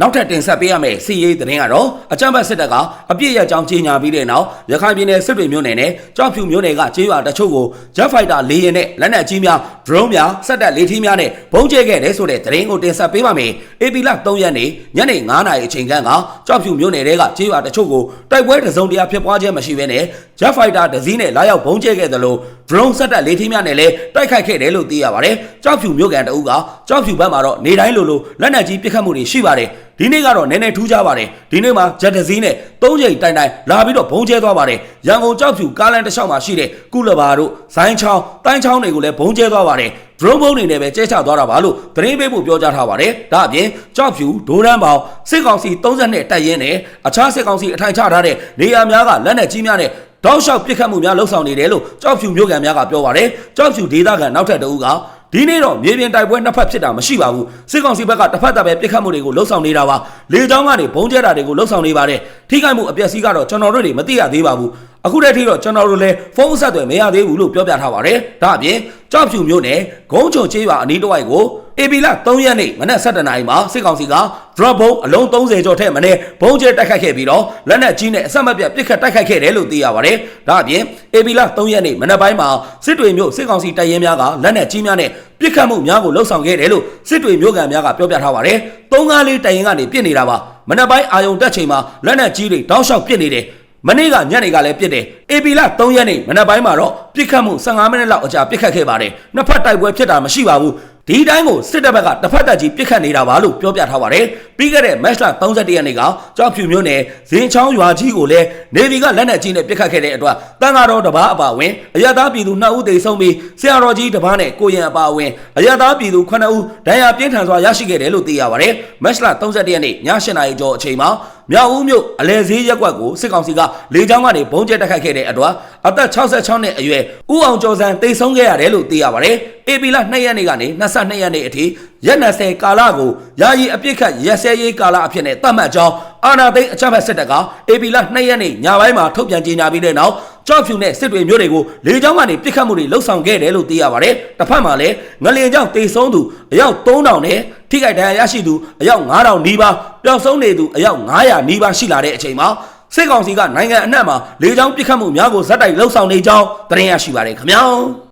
နောက်ထပ်တင်ဆက်ပေးရမယ့်စီရေးသတင်းကတော့အကြမ်းဖက်စစ်တပ်ကအပြစ်ရကြောင်းကြီးညာပြီးတဲ့နောက်ရခိုင်ပြည်နယ်စစ်တွေမြို့နယ်နဲ့ကြောက်ဖြူမြို့နယ်ကကျေးရွာတချို့ကို Jet Fighter လေယာဉ်နဲ့လက်နက်ကြီးများ drone များစက်တပ်လေထီးများနဲ့ဘုံကျဲခဲ့တဲ့ဆိုတဲ့သတင်းကိုတင်ဆက်ပေးပါမယ်။ AP လ3ရက်နေ့ညနေ9:00နာရီအချိန်ခန့်ကကြောက်ဖြူမြို့နယ်ကကျေးရွာတချို့ကိုတိုက်ပွဲတစုံတရာဖြစ်ပွားခြင်းမရှိဘဲနဲ့ Jet Fighter တစ်စီးနဲ့လာရောက်ဘုံကျဲခဲ့သလို drone စက်တပ်လေထီးများနဲ့လည်းတိုက်ခိုက်ခဲ့တယ်လို့သိရပါတယ်။ကြောက်ဖြူမြို့ကန်တအုပ်ကကြောက်ဖြူဘက်မှာတော့နေတိုင်းလိုလိုလက်နက်ကြီးပစ်ခတ်မှုတွေရှိပါတယ်။ဒီနေ့ကတော့နည်းနည်းထူးခြားပါတယ်။ဒီနေ့မှာဂျက်တစည်းနဲ့၃ချိန်တိုင်တိုင်လာပြီးတော့ဘုံကျဲသွားပါတယ်။ရန်ကုန်ကြောက်ဖြူကားလန်တစ်လျှောက်မှာရှိတဲ့ကုလဘာတို့ဇိုင်းချောင်းတိုင်းချောင်းတွေကိုလည်းဘုံကျဲသွားပါတယ်။ drone ဘုံတွေနဲ့ပဲကျဲချသွားတာပါလို့သတင်းပေးဖို့ပြောကြားထားပါတယ်။ဒါအပြင်ကြောက်ဖြူဒိုးရန်ပေါင်စစ်ကောင်စီ32တိုက်ရင်နဲ့အခြားစစ်ကောင်စီအထိုင်ချထားတဲ့နေရာများကလက်နက်ကြီးများနဲ့ တောက်လျှောက်ပစ်ခတ်မှုများလှုပ်ဆောင်နေတယ်လို့ကြောက်ဖြူမြို့ကန်များကပြောပါတယ်။ကြောက်ဖြူဒေသခံနောက်ထပ်တအုပ်ကဒီနေ့တော့မြေပြင်တိုက်ပွဲနှစ်ဖက်ဖြစ်တာမရှိပါဘူးစစ်ကောင်စီဘက်ကတစ်ဖက်တပ်ပဲပြစ်ခတ်မှုတွေကိုလှုပ်ဆောင်နေတာပါလေကြောင်းကနေဘုံကျဲတာတွေကိုလှုပ်ဆောင်နေပါတယ်ထိခိုက်မှုအပျက်စီးကတော့ကျွန်တော်တို့တွေမသိရသေးပါဘူးအခုတည်းထိတော့ကျွန်တော်တို့လည်းဖုန်းဆက်သွယ်မရသေးဘူးလို့ပြောပြထားပါတယ်ဒါအပြင်ကြောက်ဖြူမျိုးနဲ့ဂုံးချုံချေးရွာအနီးတစ်ဝိုက်ကို အေပီလာ3ရက်နေ့မနက်7:00နာရီမှာစစ်ကောင်စီက drop ဘုံအလုံး30ကျော်ထက်မနည်းဘုံကျဲတိုက်ခိုက်ခဲ့ပြီးတော့လက်နက်ကြီးနဲ့အဆက်မပြတ်ပစ်ခတ်တိုက်ခိုက်ခဲ့တယ်လို့သိရပါတယ်ဒါအပြင်အေပီလာ3ရက်နေ့မနက်ပိုင်းမှာစစ်တွေမျိုးစစ်ကောင်စီတပ်ရင်းများကလက်နက်ကြီးများနဲ့ပစ်ခတ်မှုများကိုလှုပ်ဆောင်ခဲ့တယ်လို့စစ်တွေမျိုးကန်များကပြောပြထားပါတယ်။သုံးကားလေးတိုင်ရင်ကနေပြစ်နေတာပါ။မနက်ပိုင်းအာယုံတက်ချိန်မှာလက်နက်ကြီးတွေတောက်လျှောက်ပြစ်နေတယ်။မနေ့ကညနေကလည်းပြစ်တယ်။ AP လ3ရက်နေ့မနက်ပိုင်းမှာတော့ပြစ်ခတ်မှု15မိနစ်လောက်အကြာပြစ်ခတ်ခဲ့ပါတယ်။နှစ်ဖက်တိုက်ပွဲဖြစ်တာမရှိပါဘူး။ ဒီတိုင်းကိုစစ်တပ်ဘက်ကတစ်ဖက်တက်ကြီးပြစ်ခတ်နေတာပါလို့ပြောပြထားပါတယ်။ပြီးခဲ့တဲ့ match လ31ရက်နေ့ကကြောက်ဖြူမျိုးနယ်ဇင်းချောင်းရွာကြီးကိုလည်းနေဗီကလက်နက်ကြီးနဲ့ပြစ်ခတ်ခဲ့တဲ့အတွက်တန်ဃာတော်တစ်ပါးအပါအဝင်အရသာပြည်သူ2ဦးသေဆုံးပြီးဆရာတော်ကြီးတစ်ပါးနဲ့ကိုရင်အပါအဝင်အရသာပြည်သူ9ဦးဒဏ်ရာပြင်းထန်စွာရရှိခဲ့တယ်လို့သိရပါတယ်။ match လ31ရက်နေ့ည8:00နာရီကျော်အချိန်မှာ မြောက်ဦးမြို့အလဲဈေးရက်ကွက်ကိုစစ်ကောင်စီကလေကြောင်းကနေဘုံကျဲတိုက်ခိုက်ခဲ့တဲ့အတွက်အသက်66နှစ်အရွယ်ဦးအောင်ကျော်စံတိတ်ဆုံးခဲ့ရတယ်လို့သိရပါတယ်။ AP လ2ရက်နေ့ကနေ22ရက်နေ့အထိရက်20ကာလကိုယာယီအပြစ်ခတ်ရက်စဲရေးကာလအဖြစ်နဲ့သတ်မှတ်ကြောင်းအာဏာသိမ်းအကြမ်းဖက်စစ်တပ်က AP လ2ရက်နေ့ညပိုင်းမှာထုတ်ပြန်ကြေညာပြီးတဲ့နောက်ကြောက်ဖြူနဲ့စစ်တွေမျိုးတွေကိုလေကြောင်းကနေပြစ်ခတ်မှုတွေလှုပ်ဆောင်ခဲ့တယ်လို့သိရပါတယ်။တစ်ဖက်မှာလည်းငလျင်ကြောင့်တေဆုံးသူအယောက်3000နဲ့ ထိခိုက်ဒဏ်ရာရရှိသူအယောက်9000နီးပါးပျောက်ဆုံးနေသူအယောက်900နီးပါးရှိလာတဲ့အချိန်မှာစစ်ကောင်စီကနိုင်ငံအနှံ့မှာလေကြောင်းပစ်ခတ်မှုများကိုဇက်တိုက်လှုပ်ဆောင်နေကြောင်းသတင်းရရှိပါတယ်ခင်ဗျာ။